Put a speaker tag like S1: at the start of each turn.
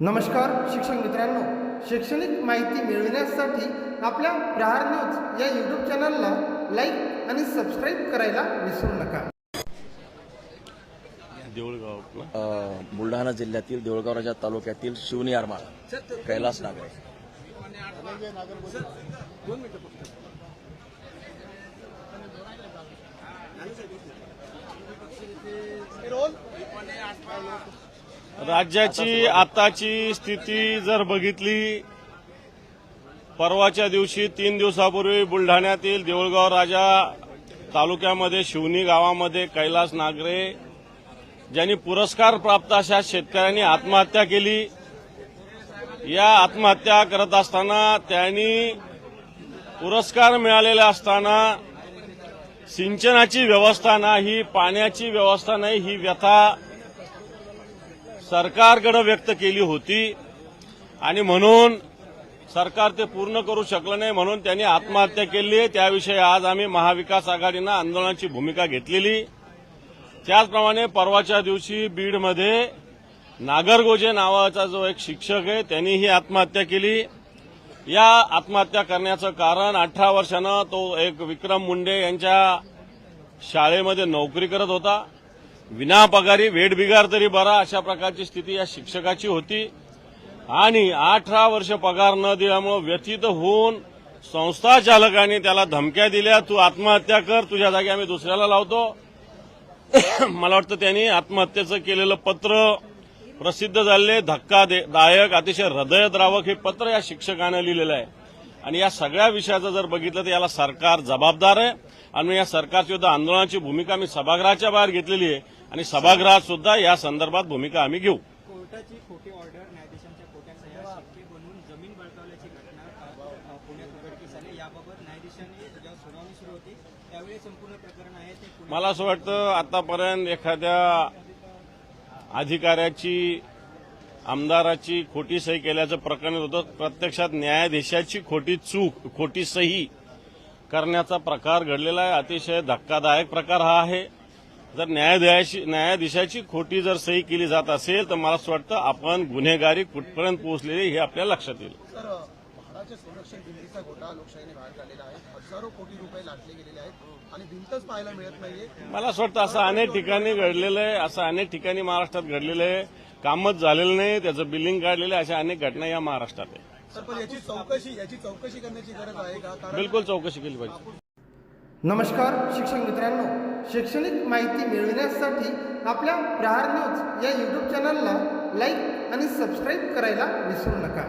S1: नमस्कार शिक्षक मित्रांनो. शैक्षणिक माहिती मिळविण्यासाठी आपल्या प्रहार न्यूज या यूट्यूब चॅनलला लाईक आणि सबस्क्राईब करायला विसरू नका.
S2: देऊळगाव
S3: बुलढाणा जिल्ह्यातील देऊळगाव राजा तालुक्यातील शिवनी आरमाळ कैलास नागरे.
S2: राज्याची आताची स्थिती जर बघितली परवाच्या दिवशी तीन दिवसापूर्वी बुलढाण्यातील देऊळगाव राजा तालुक्यामध्ये शिवनी गावामध्ये कैलास नागरे ज्यांनी पुरस्कार प्राप्त अशा शेतकऱ्यांनी आत्महत्या केली. या आत्महत्या करत असताना त्यांनी पुरस्कार मिळालेले असताना सिंचनाची व्यवस्था नाही पाण्याची व्यवस्था नाही ही व्यथा सरकारकडे व्यक्त केली होती आणि म्हणून सरकार ते पूर्ण करू शकलं नाही म्हणून त्यांनी आत्महत्या केली. आहे त्याविषयी आज आम्ही महाविकास आघाडीनं आंदोलनाची भूमिका घेतलेली. त्याचप्रमाणे परवाच्या दिवशी बीडमध्ये नागरगोजे नावाचा जो एक शिक्षक आहे त्यांनीही आत्महत्या केली. या आत्महत्या करण्याचं कारण अठरा वर्षानं तो एक विक्रम मुंडे यांच्या शाळेमध्ये नोकरी करत होता. विनापगारी वेठबिगार तरी बरा अशा प्रकारची स्थिती या शिक्षकाची होती. आणि अठरा वर्ष पगार न दिल्यामुळे व्यथित होऊन संस्था चालकांनी त्याला धमक्या दिल्या तू आत्महत्या कर तुझ्या जागी आम्ही दुसऱ्याला लावतो. मला वाटतं त्यांनी आत्महत्येचं केलेलं पत्र प्रसिद्ध झालेले धक्कादायक अतिशय हृदयद्रावक हे पत्र या शिक्षकानं लिहिलेलं आहे. आणि या सगळ्या विषयाचं जर बघितलं तर याला सरकार जबाबदार आहे. आणि या सरकारची सुद्धा आंदोलनाची भूमिका मी सभागृहाच्या बाहेर घेतलेली आहे. आणि सभागृहात सुद्धा या संदर्भात भूमिका आम्ही घेऊ.
S4: कोर्टाची खोटी ऑर्डर न्यायाधीशांच्या शिक्के बनवून जमीन बळकावल्याची घटना पुण्यात उघडकीस आली याबाबत न्यायाधीशांनी जेव्हा सुनावणी सुरू होती त्यावेळी संपूर्ण प्रकरण आहे ते
S2: मला असं वाटतं आतापर्यंत एखाद्या अधिकाऱ्याची आमदाराची खोटी सही केल्याचं प्रकरण होतं. प्रत्यक्षात न्यायाधीशाची खोटी चूक खोटी सही करण्याचा प्रकार घडलेला आहे. अतिशय धक्कादायक प्रकार हा आहे. जर न्यायाधीशाची न्यायाधीशाची खोटी जर सही केली जात असेल तर मला असं वाटतं आपण गुन्हेगारी कुठपर्यंत पोहोचलेली हे आपल्याला लक्षात येईल.
S5: तर म्हाडाच्या संरक्षण भिंतीचा घोटाळा लोकशाहीने बाहेर काढलेला आहे. हजारो कोटी रुपये लाटले गेलेले आहेत आणि भिंतच पाहायला मिळत नाहीये.
S2: मला असं वाटतं असं अनेक ठिकाणी घडलेलं आहे असं अनेक ठिकाणी महाराष्ट्रात घडलेलं आहे. कामच झालेलं नाही त्याचं बिलिंग काढलेलं आहे अशा अनेक घटना या महाराष्ट्रात आहे
S5: तर पण याची चौकशी याची चौकशी करण्याची गरज आहे का? कारण
S2: बिलकुल चौकशी केली पाहिजे.
S1: नमस्कार शिक्षक मित्रांनो. शैक्षणिक माहिती मिळविण्यासाठी आपल्या प्रहार न्यूज या यूट्यूब चॅनलला लाईक आणि सबस्क्राईब करायला विसरू नका.